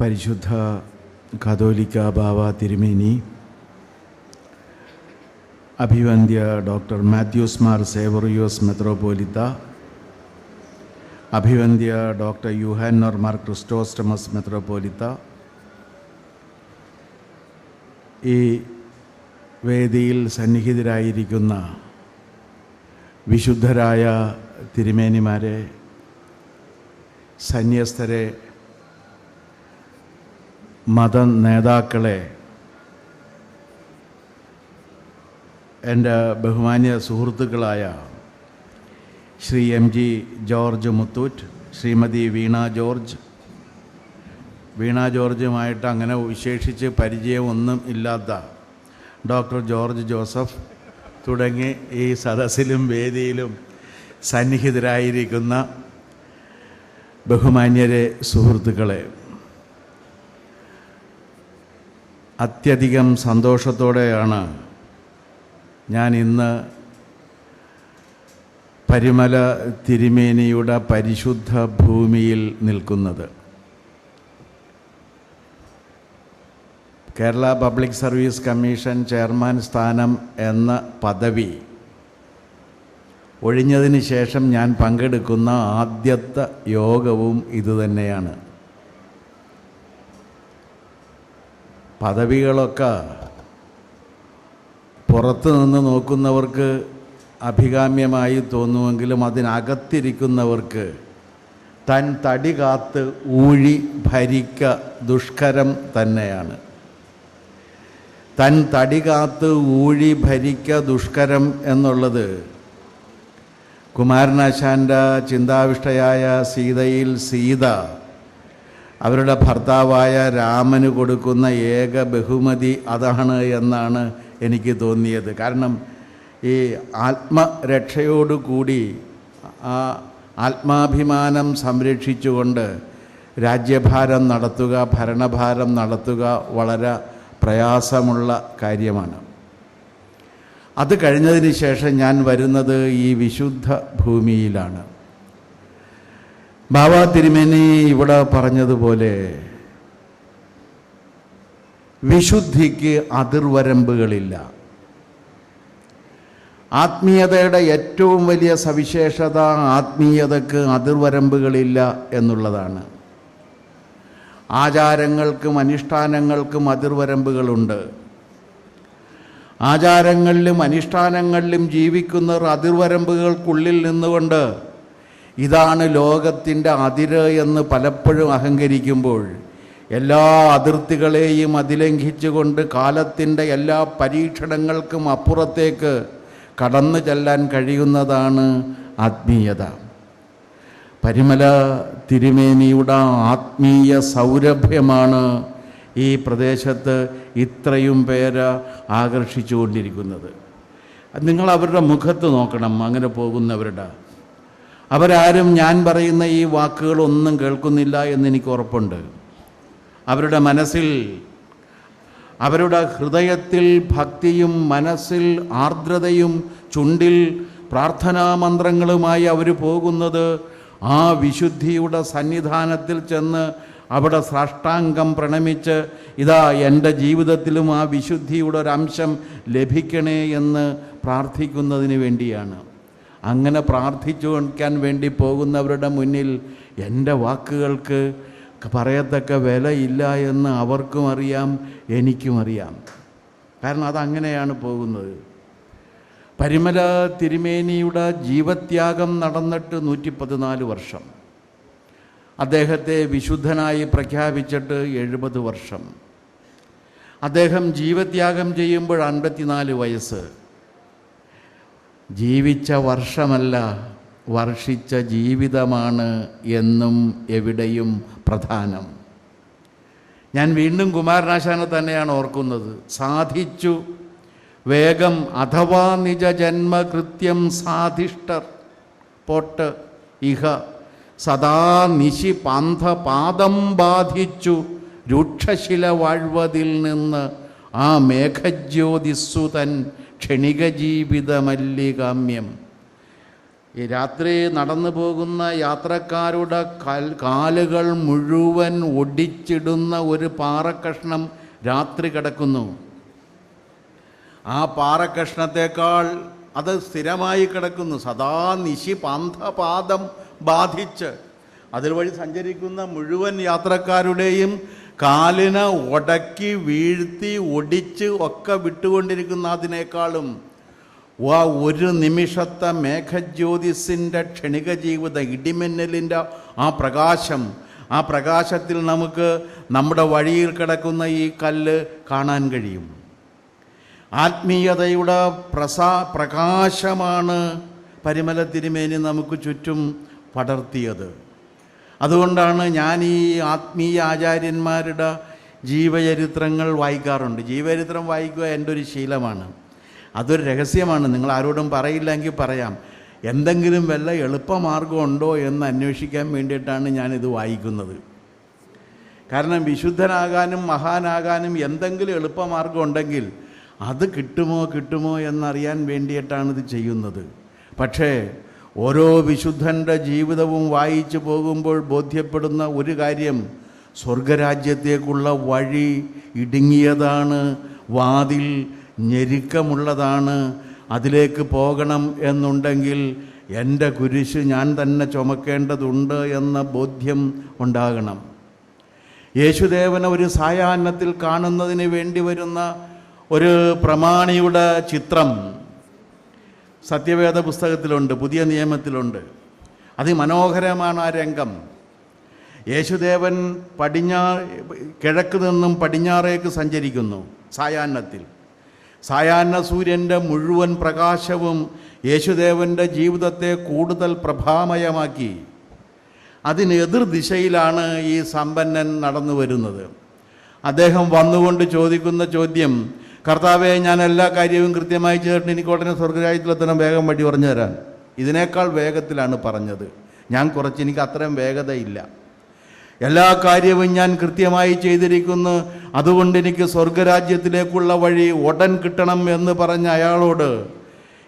പരിശുദ്ധ കാതോലിക്ക ബാവ തിരുമേനി അഭിവന്ദ്യ ഡോക്ടർ മാത്യൂസ് മാർ സേവറിയോസ് മെത്രോപോലിത്ത അഭിവന്ദ്യ ഡോക്ടർ യുഹാനോർ മാർ ക്രിസ്റ്റോസ്റ്റമസ് മെത്രോപോലിത്ത ഈ വേദിയിൽ സന്നിഹിതരായിരിക്കുന്ന വിശുദ്ധരായ തിരുമേനിമാരെ സന്യസ്തരെ മത നേതാക്കളെ എന്റെ ബഹുമാന്യ സുഹൃത്തുക്കളായ ശ്രീ എം ജി ജോർജ് മുത്തൂറ്റ് ശ്രീമതി വീണ ജോർജ്. വീണ ജോർജുമായിട്ട് അങ്ങനെ വിശേഷിച്ച് പരിചയമൊന്നും ഇല്ലാത്ത ഡോക്ടർ ജോർജ് ജോസഫ് തുടങ്ങി ഈ സദസ്സിലും വേദിയിലും സന്നിഹിതരായിരിക്കുന്ന ബഹുമാന്യരെ സുഹൃത്തുക്കളെ. അത്യധികം സന്തോഷത്തോടെയാണ് ഞാൻ ഇന്ന് പരിമല തിരുമേനിയുടെ പരിശുദ്ധ ഭൂമിയിൽ നിൽക്കുന്നത്. Kerala public service commission chairman സ്ഥാനം എന്ന പദവി ഒഴിഞ്ഞതിന് ശേഷം ഞാൻ പങ്കെടുക്കുന്ന ആദ്യത്തെ യോഗവും ഇതുതന്നെയാണ്. പദവികളൊക്കെ പുറത്ത് നിന്ന് നോക്കുന്നവർക്ക് അഭികാമ്യമായി തോന്നുമെങ്കിലും അതിനകത്തിരിക്കുന്നവർക്ക് തൻ തടി കാത്ത് ഊഴി ഭരിക്ക ദുഷ്കരം തന്നെയാണ്. തൻ തടി കാത്ത് ഊഴി ഭരിക്ക ദുഷ്കരം എന്നുള്ളത് കുമാരനാശാന്റെ ചിന്താവിഷ്ടയായ സീതയിൽ സീത അവരുടെ ഭർത്താവായ രാമന് കൊടുക്കുന്ന ഏക ബഹുമതി അതാണ് എന്നാണ് എനിക്ക് തോന്നിയത്. കാരണം ഈ ആത്മരക്ഷയോടുകൂടി ആ ആത്മാഭിമാനം സംരക്ഷിച്ചുകൊണ്ട് രാജ്യഭാരം നടത്തുക ഭരണഭാരം നടത്തുക വളരെ പ്രയാസമുള്ള കാര്യമാണ്. അത് കഴിഞ്ഞതിന് ശേഷം ഞാൻ വരുന്നത് ഈ വിശുദ്ധ ഭൂമിയിലാണ്. ബാബ തിരുമേനി ഇവിടെ പറഞ്ഞതുപോലെ വിശുദ്ധിക്ക് അതിർവരമ്പുകളില്ല. ആത്മീയതയുടെ ഏറ്റവും വലിയ സവിശേഷത ആത്മീയതക്ക് അതിർവരമ്പുകളില്ല എന്നുള്ളതാണ്. ആചാരങ്ങൾക്കും അനുഷ്ഠാനങ്ങൾക്കും അതിർവരമ്പുകളുണ്ട്. ആചാരങ്ങളിലും അനുഷ്ഠാനങ്ങളിലും ജീവിക്കുന്നവർ അതിർവരമ്പുകൾക്കുള്ളിൽ നിന്നുകൊണ്ട് ഇതാണ് ലോകത്തിന്റെ അതിര് എന്ന് പലപ്പോഴും അഹങ്കരിക്കുമ്പോൾ എല്ലാ അതിർത്തികളെയും അതിലംഘിച്ചുകൊണ്ട് കാലത്തിന്റെ എല്ലാ പരീക്ഷണങ്ങൾക്കും അപ്പുറത്തേക്ക് കടന്നു ചെല്ലാൻ കഴിയുന്നതാണ് ആത്മീയത. പരിമല തിരുമേനിയുടെ ആത്മീയ സൗരഭ്യമാണ് ഈ പ്രദേശത്ത് ഇത്രയും പേര് ആകർഷിച്ചുകൊണ്ടിരിക്കുന്നത്. നിങ്ങൾ അവരുടെ മുഖത്ത് നോക്കണം അങ്ങനെ പോകുന്നവരുടെ. അവരാരും ഞാൻ പറയുന്ന ഈ വാക്കുകളൊന്നും കേൾക്കുന്നില്ല എന്ന് എനിക്ക് ഉറപ്പുണ്ട്. അവരുടെ മനസ്സിൽ അവരുടെ ഹൃദയത്തിൽ ഭക്തിയും മനസ്സിൽ ആർദ്രതയും ചുണ്ടിൽ പ്രാർത്ഥനാ മന്ത്രങ്ങളുമായി അവർ പോകുന്നത് ആ വിശുദ്ധിയുടെ സന്നിധാനത്തിൽ ചെന്ന് അവിടെ സാഷ്ടാംഗം പ്രണമിച്ച് ഇതാ എന്റെ ജീവിതത്തിലും ആ വിശുദ്ധിയുടെ ഒരംശം ലഭിക്കണേ എന്ന് പ്രാർത്ഥിക്കുന്നതിന് വേണ്ടിയാണ്. അങ്ങനെ പ്രാർത്ഥിച്ചു കൊടുക്കാൻ വേണ്ടി പോകുന്നവരുടെ മുന്നിൽ എന്റെ വാക്കുകൾക്ക് പറയത്തക്ക വിലയില്ല എന്ന് അവർക്കും അറിയാം എനിക്കും അറിയാം. കാരണം അതങ്ങനെയാണ് പോകുന്നത്. പരിമല തിരുമേനിയുടെ ജീവത്യാഗം നടന്നിട്ട് നൂറ്റി പതിനാല് വർഷം. അദ്ദേഹത്തെ വിശുദ്ധനായി പ്രഖ്യാപിച്ചിട്ട് എഴുപത് വർഷം. അദ്ദേഹം ജീവത്യാഗം ചെയ്യുമ്പോൾ അൻപത്തിനാല് വയസ്സ്. ജീവിച്ച വർഷമല്ല വർഷിച്ച ജീവിതമാണ് എന്നും എവിടെയും പ്രധാനം. ഞാൻ വീണ്ടും കുമാരനാശാനെ തന്നെയാണ് ഓർക്കുന്നത്. സാധിച്ചു വേഗം അഥവാ നിജ ജന്മകൃത്യം സാധിഷ്ടർ. പോട്ട് ഇഹ സദാ നിശി പാന്ത പാദം ബാധിച്ചു രൂക്ഷശില വാഴ്വതിൽ നിന്ന് ആ മേഘജ്യോതിസ്സുതൻ ക്ഷണിക ജീവിതമല്ലികാമ്യം ഈ രാത്രി നടന്നു പോകുന്ന യാത്രക്കാരുടെ കാലുകൾ മുഴുവൻ ഒടിച്ചിടുന്ന ഒരു പാറക്കഷ്ണം രാത്രി കിടക്കുന്നു. ആ പാറക്കഷ്ണത്തേക്കാൾ അത് സ്ഥിരമായി കിടക്കുന്നു. സദാ നിശി പാന്തപാദം ബാധിച്ച്. അതിൽ വഴി സഞ്ചരിക്കുന്ന മുഴുവൻ യാത്രക്കാരുടെയും കാലിന് ഉടക്കി വീഴ്ത്തി ഒടിച്ച് ഒക്കെ വിട്ടുകൊണ്ടിരിക്കുന്ന അതിനേക്കാളും ആ ഒരു നിമിഷത്തെ മേഘജ്യോതിസിന്റെ ക്ഷണിക ജീവിതം ഇടിമിന്നലിന്റെ ആ പ്രകാശം ആ പ്രകാശത്തിൽ നമുക്ക് നമ്മുടെ വഴിയിൽ കിടക്കുന്ന ഈ കല്ല് കാണാൻ കഴിയും. ആത്മീയതയുടെ പ്രസാ പ്രകാശമാണ് പരിമല തിരുമേനി നമുക്ക് ചുറ്റും പടർത്തിയത്. അതുകൊണ്ടാണ് ഞാൻ ഈ ആത്മീയ ആചാര്യന്മാരുടെ ജീവചരിത്രങ്ങൾ വായിക്കാറുണ്ട്. ജീവചരിത്രം വായിക്കുക എന്റെ ഒരു ശീലമാണ്. അതൊരു രഹസ്യമാണ്. നിങ്ങൾ ആരോടും പറയില്ലെങ്കിൽ പറയാം. എന്തെങ്കിലും വല്ല എളുപ്പമാർഗം ഉണ്ടോ എന്ന് അന്വേഷിക്കാൻ വേണ്ടിയിട്ടാണ് ഞാനിത് വായിക്കുന്നത്. കാരണം വിശുദ്ധനാകാനും മഹാനാകാനും എന്തെങ്കിലും എളുപ്പമാർഗം ഉണ്ടെങ്കിൽ അത് കിട്ടുമോ കിട്ടുമോ എന്നറിയാൻ വേണ്ടിയിട്ടാണ് ഇത് ചെയ്യുന്നത്. പക്ഷേ ഓരോ വിശുദ്ധന്റെ ജീവിതവും വായിച്ചു പോകുമ്പോൾ ബോധ്യപ്പെടുന്ന ഒരു കാര്യം സ്വർഗരാജ്യത്തേക്കുള്ള വഴി ഇടുങ്ങിയതാണ് വാതിൽ ഞെരുക്കമുള്ളതാണ് അതിലേക്ക് പോകണം എന്നുണ്ടെങ്കിൽ എന്റെ കുരിശ് ഞാൻ തന്നെ ചുമക്കേണ്ടതുണ്ട് എന്ന ബോധ്യം ഉണ്ടാകണം. യേശുദേവനെ ഒരു സായാഹ്നത്തിൽ കാണുന്നതിന് വേണ്ടി വരുന്ന ഒരു പ്രമാണിയുടെ ചിത്രം സത്യവേദ പുസ്തകത്തിലുണ്ട് പുതിയ നിയമത്തിലുണ്ട്. അതിമനോഹരമാണ് ആ രംഗം. യേശുദേവൻ പടിഞ്ഞാ കിഴക്ക് നിന്നും പടിഞ്ഞാറേക്ക് സഞ്ചരിക്കുന്നു സായാഹ്നത്തിൽ. സായാഹ്ന സൂര്യന്റെ മുഴുവൻ പ്രകാശവും യേശുദേവന്റെ ജീവിതത്തെ കൂടുതൽ പ്രഭാമയമാക്കി. അതിന് എതിർ ദിശയിലാണ് ഈ സമ്പന്നൻ നടന്നു വരുന്നത് അദ്ദേഹം വന്നുകൊണ്ട് ചോദിക്കുന്ന ചോദ്യം കർത്താവെ ഞാൻ എല്ലാ കാര്യവും കൃത്യമായി ചേർന്ന് എനിക്ക് ഉടനെ സ്വർഗരാജ്യത്തിലെത്തണം വേഗം വഴി പറഞ്ഞു തരാൻ ഇതിനേക്കാൾ വേഗത്തിലാണ് പറഞ്ഞത്. ഞാൻ കുറച്ച് എനിക്ക് അത്രയും വേഗതയില്ല. എല്ലാ കാര്യവും ഞാൻ കൃത്യമായി ചെയ്തിരിക്കുന്നു. അതുകൊണ്ട് എനിക്ക് സ്വർഗരാജ്യത്തിലേക്കുള്ള വഴി ഉടൻ കിട്ടണം എന്ന് പറഞ്ഞ അയാളോട്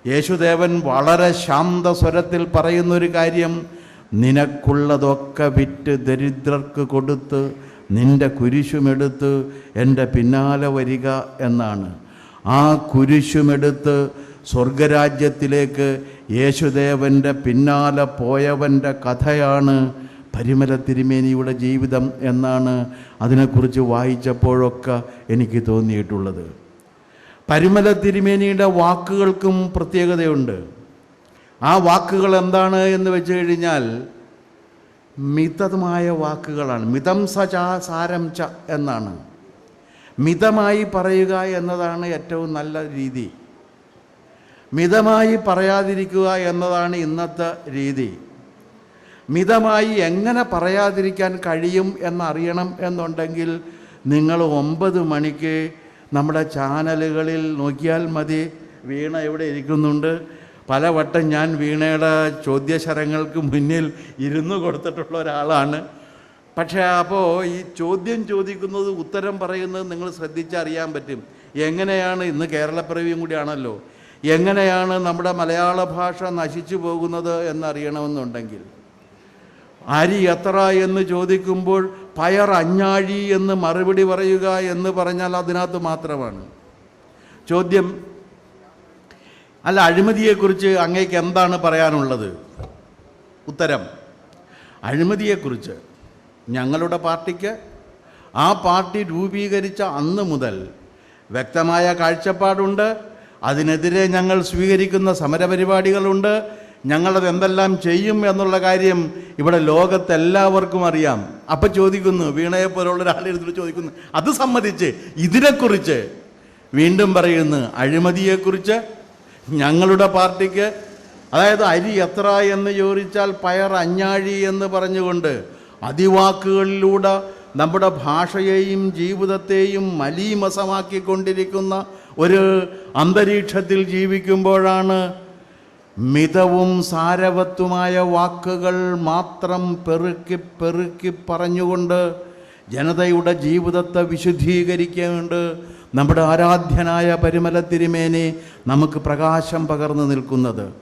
യേശുദേവൻ വളരെ ശാന്ത സ്വരത്തിൽ പറയുന്നൊരു കാര്യം നിനക്കുള്ളതൊക്കെ വിറ്റ് ദരിദ്രർക്ക് കൊടുത്ത് നിന്റെ കുരിശുമെടുത്ത് എന്റെ പിന്നാലെ വരിക എന്നാണ്. ആ കുരിശുമെടുത്ത് സ്വർഗരാജ്യത്തിലേക്ക് യേശുദേവന്റെ പിന്നാലെ പോയവന്റെ കഥയാണ് പരിമല തിരുമേനിയുടെ ജീവിതം എന്നാണ് അതിനെക്കുറിച്ച് വായിച്ചപ്പോഴൊക്കെ എനിക്ക് തോന്നിയിട്ടുള്ളത്. പരിമല തിരുമേനിയുടെ വാക്കുകൾക്കും പ്രത്യേകതയുണ്ട്. ആ വാക്കുകൾ എന്താണ് എന്ന് വെച്ച് കഴിഞ്ഞാൽ മിതമായ വാക്കുകളാണ്. മിതം സചാ സാരം ച എന്നാണ്. മിതമായി പറയുക എന്നതാണ് ഏറ്റവും നല്ല രീതി. മിതമായി പറയാതിരിക്കുക എന്നതാണ് ഇന്നത്തെ രീതി. മിതമായി എങ്ങനെ പറയാതിരിക്കാൻ കഴിയും എന്നറിയണം എന്നുണ്ടെങ്കിൽ നിങ്ങൾ ഒമ്പത് മണിക്ക് നമ്മുടെ ചാനലുകളിൽ നോക്കിയാൽ മതി. വീണ എവിടെ ഇരിക്കുന്നുണ്ട്? പലവട്ടം ഞാൻ വീണയുടെ ചോദ്യശരങ്ങൾക്ക് മുന്നിൽ ഇരുന്ന് കൊടുത്തിട്ടുള്ള ഒരാളാണ്. പക്ഷേ അപ്പോൾ ഈ ചോദ്യം ചോദിക്കുന്നത് ഉത്തരം പറയുന്നത് നിങ്ങൾ ശ്രദ്ധിച്ചറിയാൻ പറ്റും. എങ്ങനെയാണ് ഇന്ന് കേരളപ്പിറവിയും കൂടിയാണല്ലോ. എങ്ങനെയാണ് നമ്മുടെ മലയാള ഭാഷ നശിച്ചു പോകുന്നത് എന്നറിയണമെന്നുണ്ടെങ്കിൽ. അരി എത്ര എന്ന് ചോദിക്കുമ്പോൾ പയർ അഞ്ഞാഴി എന്ന് മറുപടി പറയുക എന്ന് പറഞ്ഞാൽ അതിനകത്ത് മാത്രമാണ്. ചോദ്യം അല്ല അഴിമതിയെക്കുറിച്ച് അങ്ങേക്ക് എന്താണ് പറയാനുള്ളത്? ഉത്തരം. അഴിമതിയെക്കുറിച്ച് ഞങ്ങളുടെ പാർട്ടിക്ക് ആ പാർട്ടി രൂപീകരിച്ച അന്ന് മുതൽ വ്യക്തമായ കാഴ്ചപ്പാടുണ്ട്. അതിനെതിരെ ഞങ്ങൾ സ്വീകരിക്കുന്ന സമരപരിപാടികളുണ്ട്. ഞങ്ങളത് എന്തെല്ലാം ചെയ്യും എന്നുള്ള കാര്യം ഇവിടെ ലോകത്തെല്ലാവർക്കും അറിയാം. അപ്പം ചോദിക്കുന്നു വീണയെ പോലുള്ള ഒരാളെടുത്തിട്ട് ചോദിക്കുന്നു അത് സംബന്ധിച്ച് ഇതിനെക്കുറിച്ച് വീണ്ടും പറയുന്നു അഴിമതിയെക്കുറിച്ച് ഞങ്ങളുടെ പാർട്ടിക്ക് അതായത് അരി എത്ര എന്ന് ചോദിച്ചാൽ പയർ അഞ്ഞാഴി എന്ന് പറഞ്ഞുകൊണ്ട് അതിവാക്കുകളിലൂടെ നമ്മുടെ ഭാഷയെയും ജീവിതത്തെയും മലീമസമാക്കിക്കൊണ്ടിരിക്കുന്ന ഒരു അന്തരീക്ഷത്തിൽ ജീവിക്കുമ്പോഴാണ് മിതവും സാരവത്തുമായ വാക്കുകൾ മാത്രം പെറുക്കി പെറുക്കി പറഞ്ഞുകൊണ്ട് ജനതയുടെ ജീവിതത്തെ വിശുദ്ധീകരിക്കുന്നുണ്ട് നമ്മുടെ ആരാധ്യനായ പരിമല തിരുമേനെ നമുക്ക് പ്രകാശം പകർന്നു നിൽക്കുന്നത്.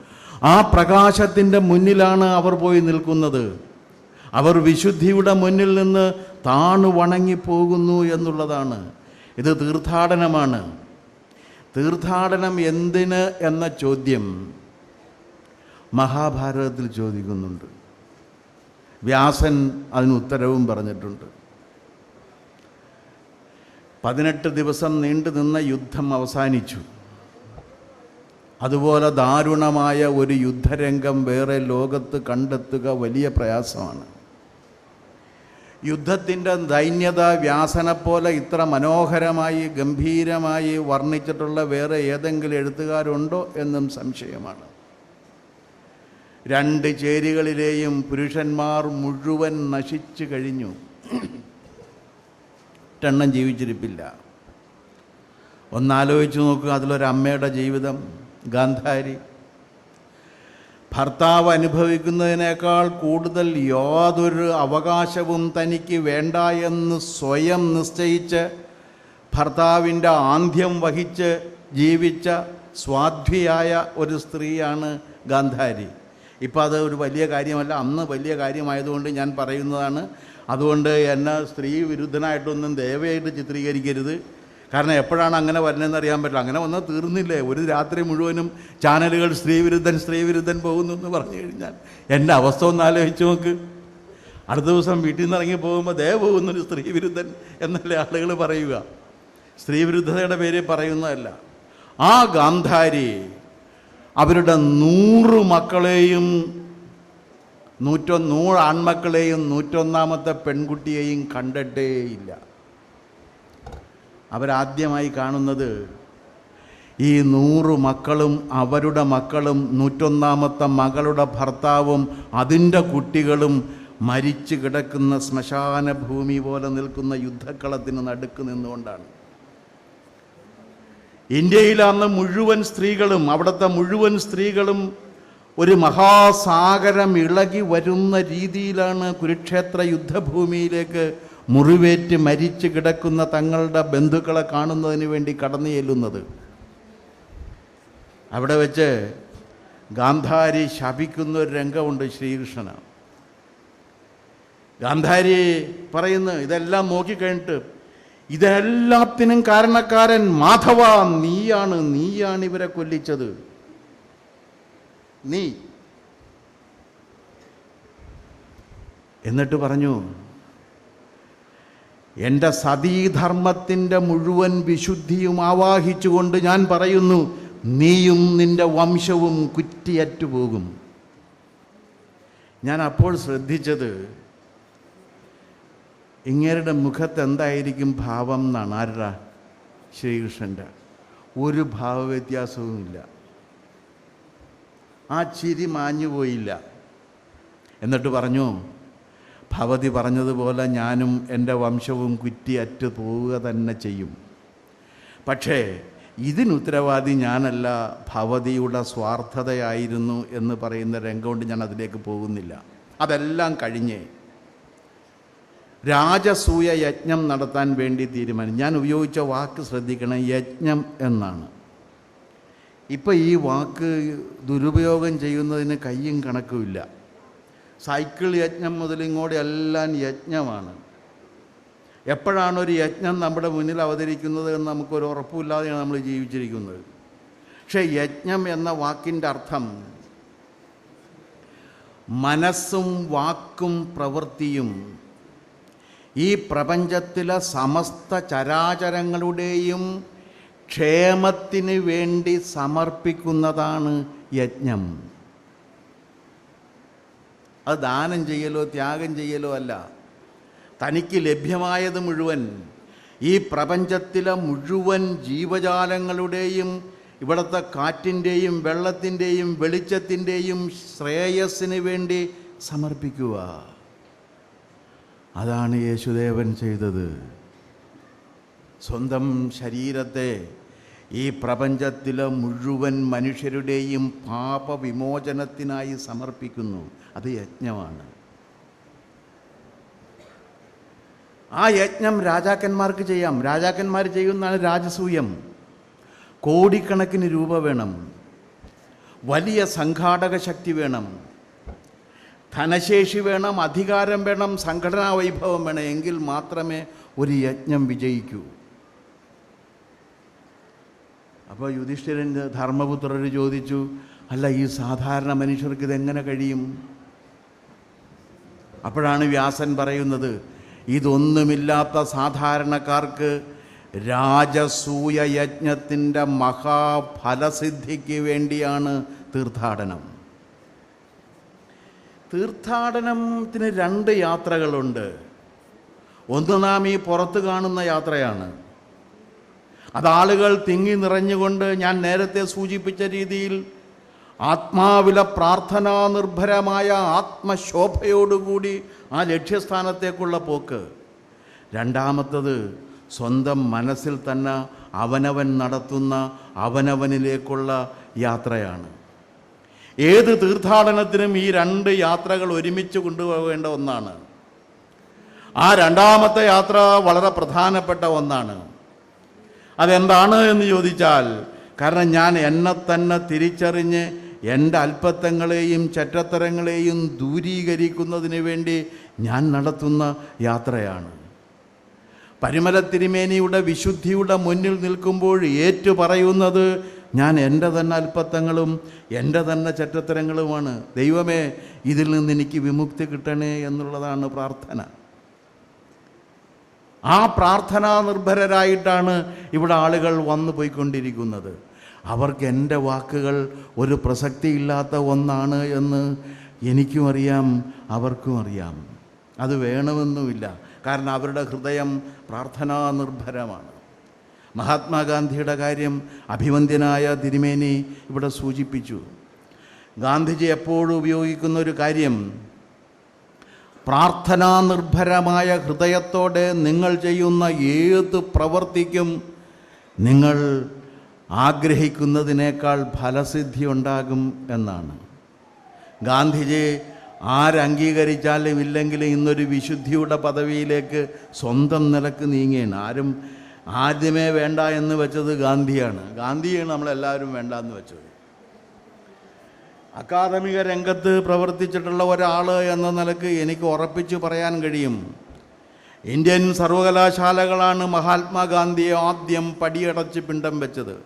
ആ പ്രകാശത്തിന്റെ മുന്നിലാണ് അവർ പോയി നിൽക്കുന്നത്. അവർ വിശുദ്ധിയുടെ മുന്നിൽ നിന്ന് താണു വണങ്ങിപ്പോകുന്നു എന്നുള്ളതാണ്. ഇത് തീർത്ഥാടനമാണ്. തീർത്ഥാടനം എന്തിന് എന്ന ചോദ്യം മഹാഭാരതത്തിൽ ചോദിക്കുന്നുണ്ട്. വ്യാസൻ അതിന് ഉത്തരവും പറഞ്ഞിട്ടുണ്ട്. പതിനെട്ട് ദിവസം നീണ്ടു നിന്ന യുദ്ധം അവസാനിച്ചു. അതുപോലെ ദാരുണമായ ഒരു യുദ്ധരംഗം വേറെ ലോകത്ത് കണ്ടെത്തുക വലിയ പ്രയാസമാണ്. യുദ്ധത്തിന്റെ ദൈന്യത വ്യാസനെ പോലെ ഇത്ര മനോഹരമായി ഗംഭീരമായി വർണിച്ചിട്ടുള്ള വേറെ ഏതെങ്കിലും എഴുത്തുകാരുണ്ടോ എന്നും സംശയമാണ്. രണ്ട് ചേരികളിലെയും പുരുഷന്മാർ മുഴുവൻ നശിച്ചു കഴിഞ്ഞു. എണ്ണം ജീവിച്ചിരിപ്പില്ല. ഒന്നാലോചിച്ച് നോക്കുക അതിലൊരമ്മയുടെ ജീവിതം ഗാന്ധാരി. ഭർത്താവ് അനുഭവിക്കുന്നതിനേക്കാൾ കൂടുതൽ യാതൊരു അവകാശവും തനിക്ക് വേണ്ട എന്ന് സ്വയം നിശ്ചയിച്ച് ഭർത്താവിന്റെ ആന്ധ്യം വഹിച്ച് ജീവിച്ച സ്വാധ്വിയായ ഒരു സ്ത്രീയാണ് ഗാന്ധാരി. ഇപ്പോൾ അത് ഒരു വലിയ കാര്യമല്ല. അന്ന് വലിയ കാര്യമായതുകൊണ്ട് ഞാൻ പറയുന്നതാണ്. അതുകൊണ്ട് എന്നെ സ്ത്രീ വിരുദ്ധനായിട്ടൊന്നും ദയവായിട്ട് ചിത്രീകരിക്കരുത്. കാരണം എപ്പോഴാണ് അങ്ങനെ വരണമെന്ന് അറിയാൻ പറ്റില്ല. അങ്ങനെ വന്നാൽ തീർന്നില്ലേ? ഒരു രാത്രി മുഴുവനും ചാനലുകൾ സ്ത്രീ വിരുദ്ധൻ സ്ത്രീ വിരുദ്ധൻ പോകുന്നു എന്ന് പറഞ്ഞു കഴിഞ്ഞാൽ എന്റെ അവസ്ഥ ഒന്ന് ആലോചിച്ച് നോക്ക്. അടുത്ത ദിവസം വീട്ടിൽ നിന്ന് ഇറങ്ങി പോകുമ്പോൾ ദയ പോകുന്നൊരു സ്ത്രീ വിരുദ്ധൻ എന്നല്ലേ ആളുകൾ പറയുക. സ്ത്രീ വിരുദ്ധതയുടെ പേര് പറയുന്നതല്ല. ആ ഗാന്ധാരി അവരുടെ നൂറ് മക്കളെയും നൂറ്റൊ നൂറ് ആൺമക്കളെയും നൂറ്റൊന്നാമത്തെ പെൺകുട്ടിയെയും കണ്ടിട്ടേയില്ല അവരാദ്യമായി കാണുന്നത് ഈ നൂറ് മക്കളും അവരുടെ മക്കളും നൂറ്റൊന്നാമത്തെ മകളുടെ ഭർത്താവും അതിന്റെ കുട്ടികളും മരിച്ചു കിടക്കുന്ന ശ്മശാന ഭൂമി പോലെ നിൽക്കുന്ന യുദ്ധക്കളത്തിന് നടുക്ക് നിന്നുകൊണ്ടാണ്. ഇന്ത്യയിൽ അന്ന് മുഴുവൻ സ്ത്രീകളും അവിടുത്തെ മുഴുവൻ സ്ത്രീകളും ഒരു മഹാസാഗരം ഇളകി വരുന്ന രീതിയിലാണ് കുരുക്ഷേത്ര യുദ്ധഭൂമിയിലേക്ക് മുറിവേറ്റ് മരിച്ചു കിടക്കുന്ന തങ്ങളുടെ ബന്ധുക്കളെ കാണുന്നതിന് വേണ്ടി കടന്നു ചെല്ലുന്നത്. അവിടെ വെച്ച് ഗാന്ധാരി ശപിക്കുന്ന ഒരു രംഗമുണ്ട് ശ്രീകൃഷ്ണന് ഗാന്ധാരി പറയുന്നു ഇതെല്ലാം നോക്കിക്കഴിഞ്ഞിട്ട് ഇതെല്ലാത്തിനും കാരണക്കാരൻ മാധവ. നീയാണ് നീയാണ് ഇവരെ കൊല്ലിച്ചത്. നീ. എന്നിട്ട് പറഞ്ഞു എന്റെ സതീധർമ്മത്തിന്റെ മുഴുവൻ വിശുദ്ധിയും ആവാഹിച്ചുകൊണ്ട് ഞാൻ പറയുന്നു നീയും നിന്റെ വംശവും കുറ്റിയറ്റുപോകും. ഞാൻ അപ്പോൾ ശ്രദ്ധിച്ചത് ഇങ്ങേരുടെ മുഖത്ത് എന്തായിരിക്കും ഭാവം എന്നാണ്? ആരുടെ ശ്രീകൃഷ്ണന്റെ. ഒരു ഭാവവ്യത്യാസവുമില്ല ആ ചിരി മാഞ്ഞു പോയില്ല. എന്നിട്ട് പറഞ്ഞു ഭവതി പറഞ്ഞതുപോലെ ഞാനും എന്റെ വംശവും കുറ്റി കുറ്റിയറ്റ് പോവുക തന്നെ ചെയ്യും. പക്ഷേ ഇതിനുത്തരവാദി ഞാനല്ല. ഭവതിയുടെ സ്വാർത്ഥതയായിരുന്നു എന്ന് പറയുന്ന രംഗം കൊണ്ട് ഞാൻ അതിലേക്ക് പോകുന്നില്ല. അതെല്ലാം കഴിഞ്ഞ് രാജസൂയ യജ്ഞം നടത്താൻ വേണ്ടി തീരുമാനം ഞാൻ ഉപയോഗിച്ച വാക്ക് ശ്രദ്ധിക്കണം യജ്ഞം എന്നാണ്. ഇപ്പം ഈ വാക്ക് ദുരുപയോഗം ചെയ്യുന്നതിന് കയ്യും കണക്കുമില്ല സൈക്കിൾ യജ്ഞം മുതൽ ഇങ്ങോട്ട് എല്ലാം യജ്ഞമാണ്. എപ്പോഴാണ് ഒരു യജ്ഞം നമ്മുടെ മുന്നിൽ അവതരിക്കുന്നത് എന്ന് നമുക്കൊരു ഉറപ്പുമില്ലാതെയാണ് നമ്മൾ ജീവിച്ചിരിക്കുന്നത്. പക്ഷേ യജ്ഞം എന്ന വാക്കിന്റെ അർത്ഥം മനസ്സും വാക്കും പ്രവൃത്തിയും ഈ പ്രപഞ്ചത്തിലെ സമസ്ത ചരാചരങ്ങളുടെയും ക്ഷേമത്തിന് വേണ്ടി സമർപ്പിക്കുന്നതാണ് യജ്ഞം. അത് ദാനം ചെയ്യലോ ത്യാഗം ചെയ്യലോ അല്ല. തനിക്ക് ലഭ്യമായത് മുഴുവൻ ഈ പ്രപഞ്ചത്തിലെ മുഴുവൻ ജീവജാലങ്ങളുടെയും ഇവിടുത്തെ കാറ്റിന്റെയും വെള്ളത്തിന്റെയും വെളിച്ചത്തിന്റെയും ശ്രേയസ്സിന് വേണ്ടി സമർപ്പിക്കുക. അതാണ് യേശുദേവൻ ചെയ്തത്. സ്വന്തം ശരീരത്തെ ഈ പ്രപഞ്ചത്തിലെ മുഴുവൻ മനുഷ്യരുടെയും പാപവിമോചനത്തിനായി സമർപ്പിക്കുന്നു. അത് യജ്ഞമാണ്. ആ യജ്ഞം രാജാക്കന്മാർക്ക് ചെയ്യാം. രാജാക്കന്മാർ ചെയ്യുന്നതാണ് രാജസൂയം. കോടിക്കണക്കിന് രൂപ വേണം. വലിയ സംഘാടക ശക്തി വേണം. ധനശേഷി വേണം അധികാരം വേണം സംഘടനാ വൈഭവം വേണം എങ്കിൽ മാത്രമേ ഒരു യജ്ഞം വിജയിക്കൂ. അപ്പോൾ യുധിഷ്ഠിരൻ ധർമ്മപുത്രർ ചോദിച്ചു അല്ല ഈ സാധാരണ മനുഷ്യർക്ക് ഇതെങ്ങനെ കഴിയും? അപ്പോഴാണ് വ്യാസൻ പറയുന്നത് ഇതൊന്നുമില്ലാത്ത സാധാരണക്കാർക്ക് രാജസൂയ യജ്ഞത്തിന്റെ മഹാഫലസിദ്ധിക്ക് വേണ്ടിയാണ് തീർത്ഥാടനം. തീർത്ഥാടനത്തിന് രണ്ട് യാത്രകളുണ്ട്. ഒന്ന് നാം ഈ പുറത്ത് കാണുന്ന യാത്രയാണ്. ആളുകൾ തിങ്ങി നിറഞ്ഞുകൊണ്ട് ഞാൻ നേരത്തെ സൂചിപ്പിച്ച രീതിയിൽ ആത്മാവില പ്രാർത്ഥനാ നിർഭരമായ ആത്മശോഭയോടുകൂടി ആ ലക്ഷ്യസ്ഥാനത്തേക്കുള്ള പോക്ക്. രണ്ടാമത്തത് സ്വന്തം മനസ്സിൽ തന്നെ അവനവൻ നടത്തുന്ന അവനവനിലേക്കുള്ള യാത്രയാണ്. ഏത് തീർത്ഥാടനത്തിനും ഈ രണ്ട് യാത്രകൾ ഒരുമിച്ച് കൊണ്ടുപോകേണ്ട ഒന്നാണ്. ആ രണ്ടാമത്തെ യാത്ര വളരെ പ്രധാനപ്പെട്ട ഒന്നാണ്. അതെന്താണ് എന്ന് ചോദിച്ചാൽ കാരണം ഞാൻ എന്നെ തന്നെ തിരിച്ചറിഞ്ഞ് എന്റെ അല്പത്തങ്ങളെയും ചറ്റത്തരങ്ങളെയും ദൂരീകരിക്കുന്നതിന് വേണ്ടി ഞാൻ നടത്തുന്ന യാത്രയാണ്. പരിമല തിരുമേനിയുടെ വിശുദ്ധിയുടെ മുന്നിൽ നിൽക്കുമ്പോൾ ഏറ്റു പറയുന്നത് ഞാൻ എന്റെ തന്നെ അല്പത്തങ്ങളും എന്റെ തന്നെ ചറ്റത്തരങ്ങളുമാണ് ദൈവമേ ഇതിൽ നിന്ന് എനിക്ക് വിമുക്തി കിട്ടണേ എന്നുള്ളതാണ് പ്രാർത്ഥന. ആ പ്രാർത്ഥനാ നിർഭരരായിട്ടാണ് ഇവിടെ ആളുകൾ വന്നു പോയിക്കൊണ്ടിരിക്കുന്നത്. അവർക്ക് എന്റെ വാക്കുകൾ ഒരു പ്രസക്തിയില്ലാത്ത ഒന്നാണ് എന്ന് എനിക്കും അറിയാം അവർക്കും അറിയാം. അത് വേണമെന്നുമില്ല. കാരണം അവരുടെ ഹൃദയം പ്രാർത്ഥനാ നിർഭരമാണ്. മഹാത്മാഗാന്ധിയുടെ കാര്യം അഭിവന്ദ്യനായ തിരുമേനി ഇവിടെ സൂചിപ്പിച്ചു. ഗാന്ധിജി എപ്പോഴും ഉപയോഗിക്കുന്ന ഒരു കാര്യം പ്രാർത്ഥനാ നിർഭരമായ ഹൃദയത്തോടെ നിങ്ങൾ ചെയ്യുന്ന ഏത് പ്രവർത്തിക്കും നിങ്ങൾ ആഗ്രഹിക്കുന്നതിനേക്കാൾ ഫലസിദ്ധി ഉണ്ടാകും എന്നാണ്. ഗാന്ധിജി ആരംഗീകരിച്ചാലും ഇല്ലെങ്കിലും ഇന്നൊരു വിശുദ്ധിയുടെ പദവിയിലേക്ക് സ്വന്തം നിലയ്ക്ക് നീങ്ങിയാണ് ആരും ആദ്യമേ വേണ്ട എന്ന് വെച്ചത് ഗാന്ധിയാണ്. ഗാന്ധിയാണ് നമ്മളെല്ലാവരും വേണ്ട എന്ന് വെച്ചത്. അക്കാദമിക രംഗത്ത് പ്രവർത്തിച്ചിട്ടുള്ള ഒരാൾ എന്ന നിലയ്ക്ക് എനിക്ക് ഉറപ്പിച്ചു പറയാൻ കഴിയും. ഇന്ത്യൻ സർവകലാശാലകളാണ് മഹാത്മാഗാന്ധിയെ ആദ്യം പടിയടച്ച് പിണ്ടം വെച്ചത്.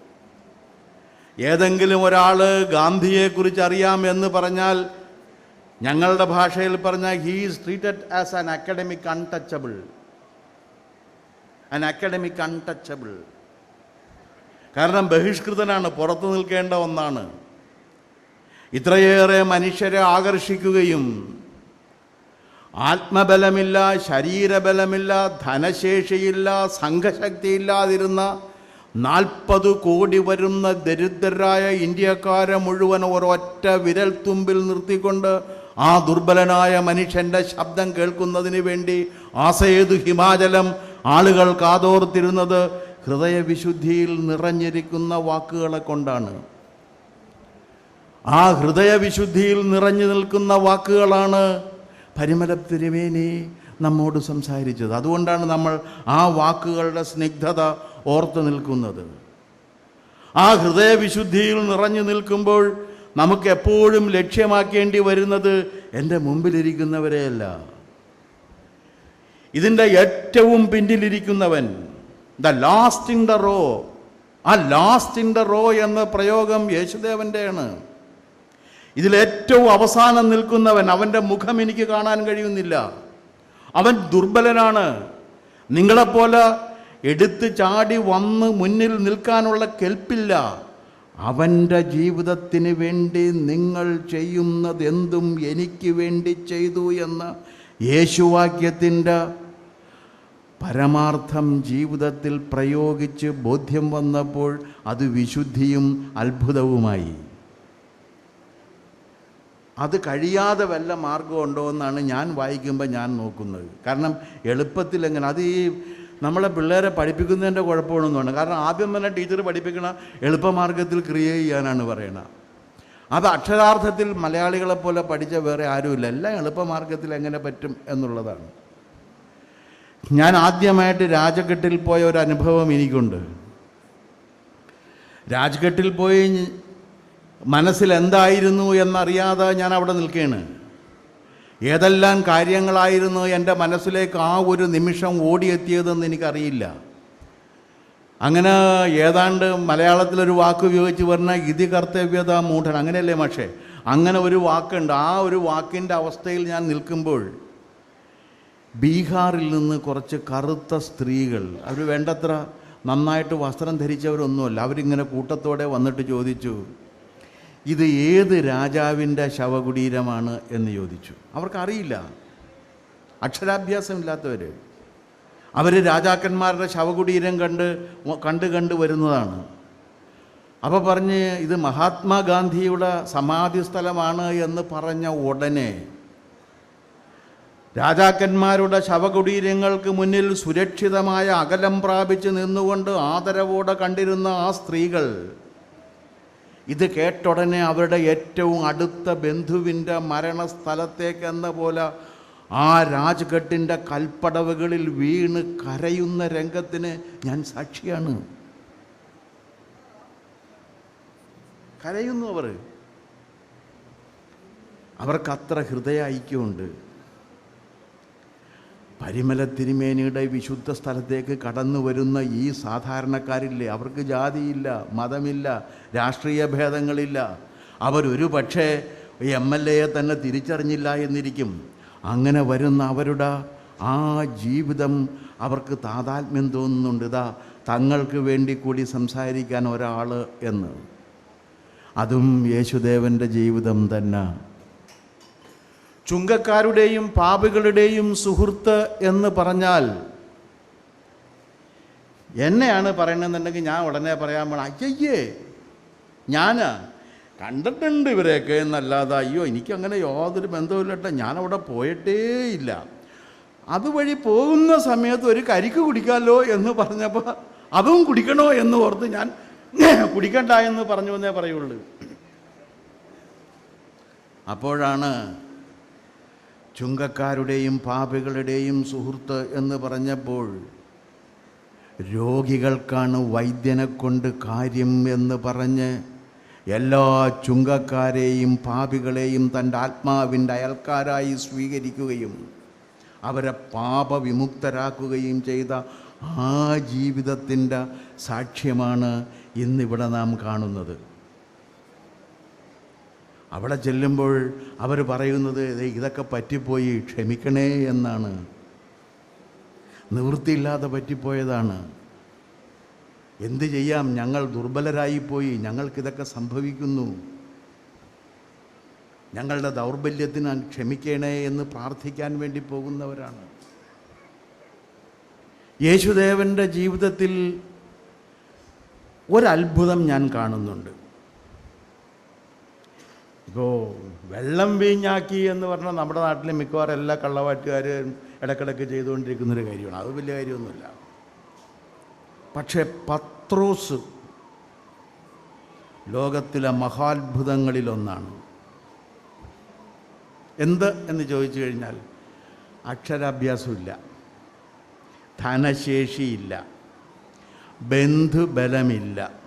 ഏതെങ്കിലും ഒരാൾ ഗാന്ധിയെക്കുറിച്ച് അറിയാം എന്ന് പറഞ്ഞാൽ ഞങ്ങളുടെ ഭാഷയിൽ പറഞ്ഞാൽ he is treated as an academic untouchable an academic untouchable കാരണം ബഹിഷ്കൃതനാണ് പുറത്തു നിൽക്കേണ്ട ഒന്നാണ്. ഇത്രയേറെ മനുഷ്യരെ ആകർഷിക്കുകയും ആത്മബലമില്ല ശരീരബലമില്ല ധനശേഷിയില്ല സംഘശക്തിയില്ലാതിരുന്ന നാൽപ്പത് കോടി വരുന്ന ദരിദ്രരായ ഇന്ത്യക്കാരെ മുഴുവൻ ഒരൊറ്റ വിരൽ തുമ്പിൽ നിർത്തിക്കൊണ്ട് ആ ദുർബലനായ മനുഷ്യന്റെ ശബ്ദം കേൾക്കുന്നതിന് വേണ്ടി ആസേതു ഹിമാചലം ആളുകൾ കാതോർത്തിരുന്നത് ഹൃദയവിശുദ്ധിയിൽ നിറഞ്ഞിരിക്കുന്ന വാക്കുകളെ കൊണ്ടാണ്. ആ ഹൃദയവിശുദ്ധിയിൽ നിറഞ്ഞു നിൽക്കുന്ന വാക്കുകളാണ് പരിമല തിരുമേനി നമ്മോട് സംസാരിച്ചത്. അതുകൊണ്ടാണ് നമ്മൾ ആ വാക്കുകളുടെ സ്നിഗ്ധത ഓർത്തു നിൽക്കുന്നത്. ആ ഹൃദയവിശുദ്ധിയിൽ നിറഞ്ഞു നിൽക്കുമ്പോൾ നമുക്ക് എപ്പോഴും ലക്ഷ്യമാക്കേണ്ടി വരുന്നത് എന്റെ മുമ്പിലിരിക്കുന്നവരെയല്ല. ഇതിന്റെ ഏറ്റവും പിന്നിലിരിക്കുന്നവൻ the last in the row ആ ലാസ്റ്റ് ഇൻ ദ റോ എന്ന പ്രയോഗം യേശുദേവന്റെയാണ് ഇതിലേറ്റവും അവസാനം നിൽക്കുന്നവൻ അവന്റെ മുഖം എനിക്ക് കാണാൻ കഴിയുന്നില്ല. അവൻ ദുർബലനാണ്. നിങ്ങളെപ്പോലെ എടുത്ത് ചാടി വന്ന് മുന്നിൽ നിൽക്കാനുള്ള കെൽപ്പില്ല. അവന്റെ ജീവിതത്തിന് വേണ്ടി നിങ്ങൾ ചെയ്യുന്നതെന്തും എനിക്ക് വേണ്ടി ചെയ്തു എന്ന യേശുവാക്യത്തിന്റെ പരമാർത്ഥം ജീവിതത്തിൽ പ്രയോഗിച്ച് ബോധ്യം വന്നപ്പോൾ അത് വിശുദ്ധിയും അത്ഭുതവുമായി. അത് കഴിയാതെ വല്ല മാർഗമുണ്ടോ എന്നാണ് ഞാൻ വായിക്കുമ്പോൾ ഞാൻ നോക്കുന്നത്. കാരണം എളുപ്പത്തിൽ എങ്ങനെ അത് ഈ നമ്മളെ പിള്ളേരെ പഠിപ്പിക്കുന്നതിന്റെ കുഴപ്പമാണെന്നാണ് കാരണം ആദ്യം തന്നെ ടീച്ചർ പഠിപ്പിക്കണ എളുപ്പമാർഗത്തിൽ ക്രിയ ചെയ്യാനാണ് പറയണത് അത് അക്ഷരാർത്ഥത്തിൽ മലയാളികളെ പോലെ പഠിച്ച വേറെ ആരുമില്ല. എല്ലാം എളുപ്പമാർഗത്തിൽ എങ്ങനെ പറ്റും എന്നുള്ളതാണ്. ഞാൻ ആദ്യമായിട്ട് രാജഘട്ടിൽ പോയ ഒരു അനുഭവം എനിക്കുണ്ട്. രാജ്ഘട്ടിൽ പോയി മനസ്സിൽ എന്തായിരുന്നു എന്നറിയാതെ ഞാൻ അവിടെ നിൽക്കുകയാണ്. ഏതെല്ലാം കാര്യങ്ങളായിരുന്നു എന്റെ മനസ്സിലേക്ക് ആ ഒരു നിമിഷം ഓടിയെത്തിയതെന്ന് എനിക്കറിയില്ല. അങ്ങനെ ഏതാണ്ട് മലയാളത്തിലൊരു വാക്ക് ഉപയോഗിച്ച് പറഞ്ഞാൽ ഇതി കർത്തവ്യത മൂഢൻ അങ്ങനെയല്ലേ പക്ഷേ അങ്ങനെ ഒരു വാക്കുണ്ട്. ആ ഒരു വാക്കിന്റെ അവസ്ഥയിൽ ഞാൻ നിൽക്കുമ്പോൾ ബീഹാറിൽ നിന്ന് കുറച്ച് കറുത്ത സ്ത്രീകൾ അവർ വേണ്ടത്ര നന്നായിട്ട് വസ്ത്രം ധരിച്ചവരൊന്നുമല്ല. അവരിങ്ങനെ കൂട്ടത്തോടെ വന്നിട്ട് ചോദിച്ചു ഇത് ഏത് രാജാവിന്റെ ശവകുടീരമാണ്? എന്ന് ചോദിച്ചു. അവർക്കറിയില്ല. അക്ഷരാഭ്യാസമില്ലാത്തവർ അവർ രാജാക്കന്മാരുടെ ശവകുടീരം കണ്ട് കണ്ട് കണ്ട് വരുന്നതാണ്. അപ്പോൾ പറഞ്ഞ് ഇത് മഹാത്മാഗാന്ധിയുടെ സമാധി സ്ഥലമാണ് എന്ന് പറഞ്ഞ ഉടനെ രാജാക്കന്മാരുടെ ശവകുടീരങ്ങൾക്ക് മുന്നിൽ സുരക്ഷിതമായ അകലം പ്രാപിച്ച് നിന്നുകൊണ്ട് ആദരവോടെ കണ്ടിരുന്ന ആ സ്ത്രീകൾ ഇത് കേട്ടുടനെ അവരുടെ ഏറ്റവും അടുത്ത ബന്ധുവിന്റെ മരണസ്ഥലത്തേക്കെന്ന പോലെ ആ രാജ്ഘട്ടിന്റെ കൽപ്പടവുകളിൽ വീണ് കരയുന്ന രംഗത്തിന് ഞാൻ സാക്ഷിയാണ്. കരയുന്നു അവർ. അവർക്കത്ര ഹൃദയ ഐക്യമുണ്ട് പരിമല തിരുമേനിയുടെ വിശുദ്ധ സ്ഥലത്തേക്ക് കടന്നു വരുന്ന ഈ സാധാരണക്കാരില്ലേ? അവർക്ക് ജാതിയില്ല മതമില്ല രാഷ്ട്രീയ ഭേദങ്ങളില്ല. അവരൊരു പക്ഷേ എം എൽ എയെ തന്നെ തിരിച്ചറിഞ്ഞില്ല എന്നിരിക്കും. അങ്ങനെ വരുന്ന അവരുടെ ആ ജീവിതം അവർക്ക് താതാത്മ്യം തോന്നുന്നുണ്ട്. ഇതാ തങ്ങൾക്ക് വേണ്ടി കൂടി സംസാരിക്കാൻ ഒരാൾ എന്ന്. അതും യേശുദേവന്റെ ജീവിതം തന്നെ. ചുങ്കക്കാരുടെയും പാപികളുടെയും സുഹൃത്ത് എന്ന് പറഞ്ഞാൽ എന്നെയാണ് പറയണമെന്നുണ്ടെങ്കിൽ ഞാൻ ഉടനെ പറയാൻ പോണ അയ്യയ്യേ ഞാൻ കണ്ടിട്ടുണ്ട് ഇവരെയൊക്കെ എന്നല്ലാതെ അയ്യോ എനിക്കങ്ങനെ യാതൊരു ബന്ധവുമില്ലട്ടെ ഞാനവിടെ പോയിട്ടേ ഇല്ല. അതുവഴി പോകുന്ന സമയത്ത് ഒരു കരിക്ക് കുടിക്കാമല്ലോ എന്ന് പറഞ്ഞപ്പോൾ അതും കുടിക്കണോ എന്ന് ഓർത്ത് ഞാൻ കുടിക്കണ്ട എന്ന് പറഞ്ഞു എന്നേ പറയുള്ളൂ. അപ്പോഴാണ് ചുങ്കക്കാരുടെയും പാപികളുടെയും സുഹൃത്ത് എന്ന് പറഞ്ഞപ്പോൾ രോഗികൾക്കാണ് വൈദ്യനെ കൊണ്ട് കാര്യം എന്ന് പറഞ്ഞ് എല്ലാ ചുങ്കക്കാരെയും പാപികളെയും തന്റെ ആത്മാവിന്റെ അയൽക്കാരായി സ്വീകരിക്കുകയും അവരെ പാപവിമുക്തരാക്കുകയും ചെയ്ത ആ ജീവിതത്തിന്റെ സാക്ഷ്യമാണ് ഇന്നിവിടെ നാം കാണുന്നത്. അവിടെ ചെല്ലുമ്പോൾ അവർ പറയുന്നത് "ദേ ഇതൊക്കെ പറ്റിപ്പോയി ക്ഷമിക്കണേ എന്നാണ്. നിവൃത്തിയില്ലാതെ പറ്റിപ്പോയതാണ്. എന്ത് ചെയ്യാം? ഞങ്ങൾ ദുർബലരായിപ്പോയി. ഞങ്ങൾക്കിതൊക്കെ സംഭവിക്കുന്നു. ഞങ്ങളുടെ ദൗർബല്യത്തിന് ക്ഷമിക്കണേ എന്ന് പ്രാർത്ഥിക്കാൻ വേണ്ടി പോകുന്നവരാണ്. യേശുദേവന്റെ ജീവിതത്തിൽ ഒരത്ഭുതം ഞാൻ കാണുന്നുണ്ട്. ഇപ്പോൾ വെള്ളം വീഞ്ഞാക്കി എന്ന് പറഞ്ഞാൽ നമ്മുടെ നാട്ടിൽ മിക്കവാറും എല്ലാ കള്ളവാറ്റുകാരും ഇടക്കിടക്ക് ചെയ്തുകൊണ്ടിരിക്കുന്നൊരു കാര്യമാണ്. അത് വലിയ കാര്യമൊന്നുമില്ല. പക്ഷേ പത്രോസ് ലോകത്തിലെ മഹാത്ഭുതങ്ങളിലൊന്നാണ്. എന്ത് എന്ന് ചോദിച്ചു കഴിഞ്ഞാൽ അക്ഷരാഭ്യാസമില്ല ധനശേഷിയില്ല ബന്ധുബലമില്ല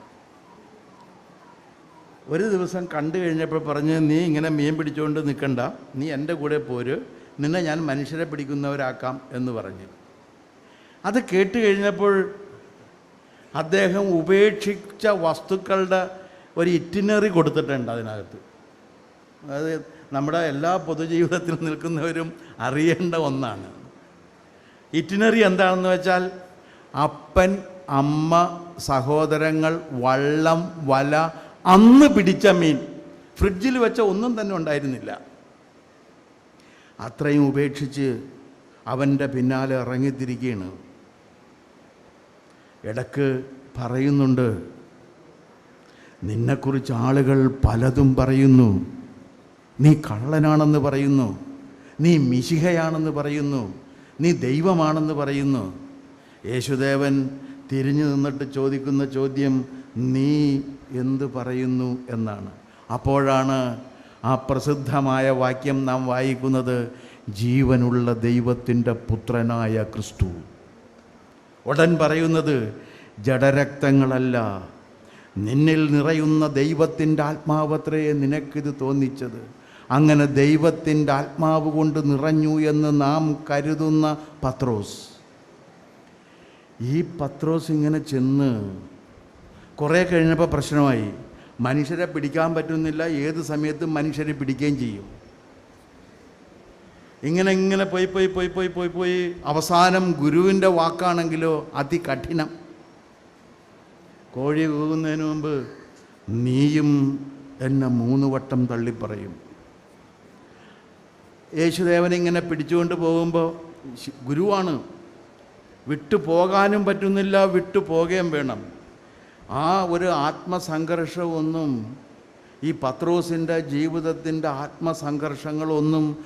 ഒരു ദിവസം കണ്ടു കഴിഞ്ഞപ്പോൾ പറഞ്ഞ് നീ ഇങ്ങനെ മീൻ പിടിച്ചുകൊണ്ട് നിൽക്കണ്ട നീ എന്റെ കൂടെ പോര്. നിന്നെ ഞാൻ മനുഷ്യരെ പിടിക്കുന്നവരാക്കാം എന്ന് പറഞ്ഞു. അത് കേട്ട് കഴിഞ്ഞപ്പോൾ അദ്ദേഹം ഉപേക്ഷിച്ച വസ്തുക്കളുടെ ഒരു ഇറ്റിനറി കൊടുത്തിട്ടുണ്ട് അതിനകത്ത്. അതായത് നമ്മുടെ എല്ലാ പൊതുജീവിതത്തിൽ നിൽക്കുന്നവരും അറിയേണ്ട ഒന്നാണ്. ഇറ്റിനറി എന്താണെന്ന് വെച്ചാൽ അപ്പൻ അമ്മ സഹോദരങ്ങൾ വള്ളം വല അന്ന് പിടിച്ച മീൻ ഫ്രിഡ്ജിൽ വെച്ച ഒന്നും തന്നെ ഉണ്ടായിരുന്നില്ല. അത്രയും ഉപേക്ഷിച്ച് അവന്റെ പിന്നാലെ ഇറങ്ങിത്തിരിക്കുകയാണ്. ഇടയ്ക്ക് പറയുന്നുണ്ട് നിന്നെക്കുറിച്ച് ആളുകൾ പലതും പറയുന്നു. നീ കള്ളനാണെന്ന് പറയുന്നു. നീ മിശിഹയാണെന്ന് പറയുന്നു. നീ ദൈവമാണെന്ന് പറയുന്നു. യേശുദേവൻ തിരിഞ്ഞു നിന്നിട്ട് ചോദിക്കുന്ന ചോദ്യം നീ എന്ത് പറയുന്നു എന്നാണ്. അപ്പോഴാണ് ആ പ്രസിദ്ധമായ വാക്യം നാം വായിക്കുന്നത് ജീവനുള്ള ദൈവത്തിന്റെ പുത്രനായ ക്രിസ്തു. ഉടൻ പറയുന്നത് ജഡരക്തങ്ങളല്ല നിന്നിൽ നിറയുന്ന ദൈവത്തിന്റെ ആത്മാവത്രേ നിനക്കിത് തോന്നിച്ചത്. അങ്ങനെ ദൈവത്തിന്റെ ആത്മാവ് കൊണ്ട് നിറഞ്ഞു എന്ന് നാം കരുതുന്ന പത്രോസ്. ഈ പത്രോസ് ഇങ്ങനെ ചെന്ന് കുറേ കഴിഞ്ഞപ്പോൾ പ്രശ്നമായി. മനുഷ്യരെ പിടിക്കാൻ പറ്റുന്നില്ല. ഏത് സമയത്തും മനുഷ്യരെ പിടിക്കുകയും ചെയ്യും. ഇങ്ങനെ ഇങ്ങനെ പോയി പോയി പോയി പോയി പോയി പോയി. അവസാനം ഗുരുവിന്റെ വാക്കാണെങ്കിലോ അതികഠിനം. കോഴി കൂകുന്നതിന് മുമ്പ് നീയും എന്നെ മൂന്ന് വട്ടം തള്ളിപ്പറയും. യേശുദേവൻ ഇങ്ങനെ പിടിച്ചുകൊണ്ട് പോകുമ്പോൾ ഗുരുവാണ് വിട്ടു പോകാനും പറ്റുന്നില്ല വിട്ടു പോകുകയും വേണം. ആ ഒരു ആത്മസംഘർഷമൊന്നും ഈ പത്രോസിന്റെ ജീവിതത്തിന്റെ ആത്മസംഘർഷങ്ങളൊന്നും